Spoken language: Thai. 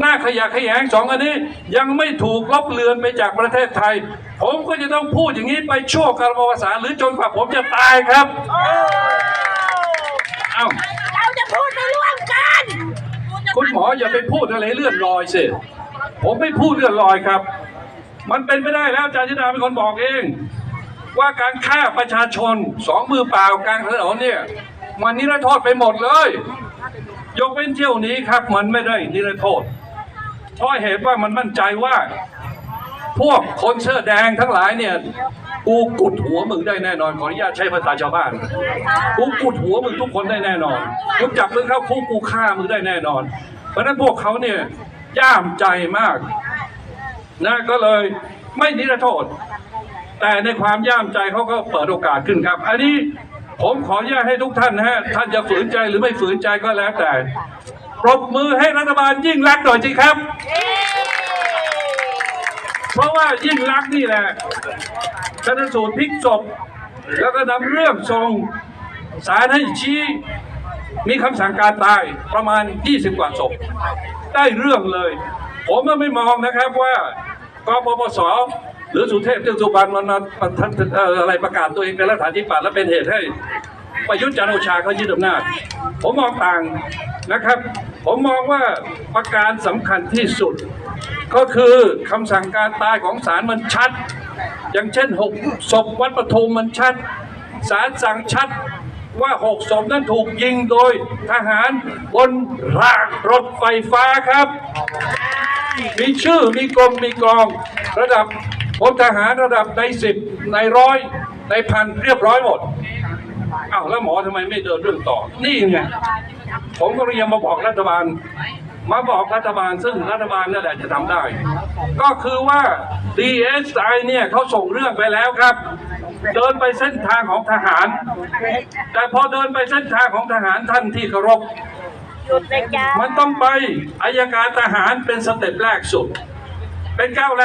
หน้าขยะแขยงสองอันนี้ยังไม่ถูกลบเลือนไปจากประเทศไทย ผมก็จะต้องพูดอย่างนี้ไปชั่วกาลประวัติศาสตร์หรือจนกว่าผมจะตายครับเอ้าเราจะพูดในร่วมกัน คุณหมออย่าไปพูดอะไรเลื่อนลอยสิผมไม่พูดเลื่อนลอยครับ มันเป็นไม่ได้แล้วอาจารย์ชิดาเป็นคนบอกเอง ว่าการฆ่าประชาชนสองมือเปล่ากลางถนนเนี่ยมันนิรโทษไปหมดเลย ยกเว้นเที่ยวนี้ครับ มันไม่ได้นิรโทษ เพราะเหตุว่ามันมั่นใจว่า พวกคนเสื้อแดงทั้งหลายเนี่ยกูกุดหัวมึงได้แน่นอนขออนุญาตใช้ภาษาชาวบ้านกูกุดหัวมึงทุกคนได้แน่นอนกูจับมึงเข้าคุกกูฆ่ามึงได้แน่นอน เพราะนั้นพวกเขาเนี่ยย่ามใจมากนะก็เลยไม่นิรโทษ แต่ในความย่ามใจเขาก็เปิดโอกาสขึ้นครับ อันนี้ผมขออนุญาตให้ทุกท่านนะฮะท่านจะฝืนใจหรือไม่ฝืนใจก็แล้วแต่ ปรบมือให้รัฐบาลยิ่งรักหน่อยสิครับ เพราะว่ายิ่งรักนี่แหละชนสูตรพลิกศพแล้วก็นำเรื่องส่งสารให้ชี้มีคำสั่งการตายประมาณ 20 กว่าศพได้เรื่องเลย ผมไม่มองนะครับว่ากปปสหรือสุเทพเทือกสุบรรณมันมาประทัดเอ่ออะไรประกาศตัวเองเป็นรัฐาธิปัตย์และเป็นเหตุให้ ประยุทธ์จันทร์โอชาเขายึดอำนาจ ผมมองต่างนะครับ ผมมองว่าประการสำคัญที่สุด ก็คือคำสั่งการตายของศาลมันชัด อย่างเช่นหกศพวัดปทุมมันชัดศาลสั่งชัดว่าหกศพนั้นถูกยิงโดยทหารบนรางรถไฟฟ้าครับ มีชื่อมีกรมมีกรอง ระดับพลทหารระดับในสิบในร้อยในพันเรียบร้อยหมด อ้าวแล้วหมอทำไมไม่เดินเรื่องต่อ นี่ไงผมก็เรียนมาบอกรัฐบาล มาบอกรัฐบาลซึ่งรัฐบาลนั่นแหละจะทำได้ ก็คือว่า DSI เนี่ยเขาส่งเรื่องไปแล้วครับ เดินไปเส้นทางของทหาร แต่พอเดินไปเส้นทางของทหารท่านที่เคารพมันต้องไปอายการทหารเป็นสเต็ปแรกสุด เป็นก้าวแรก